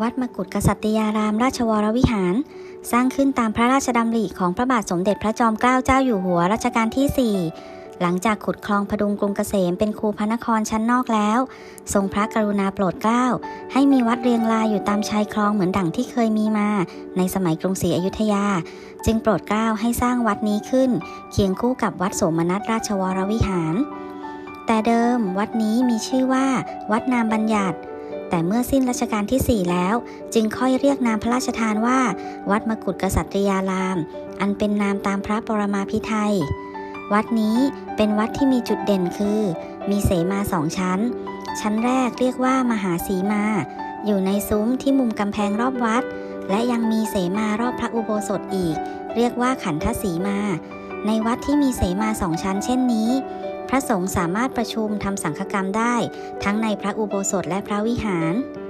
วัดมกุฏกษัตริยารามราชวรวิหาร สร้างขึ้นตามพระราชดำริของพระบาทสมเด็จพระจอมเกล้าเจ้าอยู่หัวรัชกาลที่ 4 หลังจากขุดคลองพดุงกรุงเกษมเป็นคูพระนครชั้นนอกแล้ว ทรงพระกรุณาโปรดเกล้า ให้มีวัดเรียงรายอยู่ตามชายคลองเหมือนดั่งที่เคยมีมา ในสมัยกรุงศรีอยุธยา จึงโปรดเกล้าให้สร้างวัดนี้ขึ้น เคียงคู่กับวัดโสมนัสราชวรวิหาร แต่เดิมวัดนี้มีชื่อว่า วัดนามบัญญัติ แต่เมื่อสิ้นรัชกาลที่ 4 แล้ว จึงค่อยเรียกนามพระราชทานว่า วัดมกุฏกษัตริยาราม อันเป็นนามตามพระปรมาภิไธยวัดนี้เป็นวัดที่มีจุดเด่นคือ มีเสมาสองชั้น ชั้นแรกเรียกว่ามหาสีมา อยู่ในซุ้มที่มุมกำแพงรอบวัด และยังมีเสมารอบพระอุโบสถอีก เรียกว่าขันธสีมา ในวัดที่มีเสมาสองชั้น เช่นนี้ ระสงฆ์สามารถประชุมทำสังฆกรรมได้ ทั้งในพระอุโบสถและพระวิหาร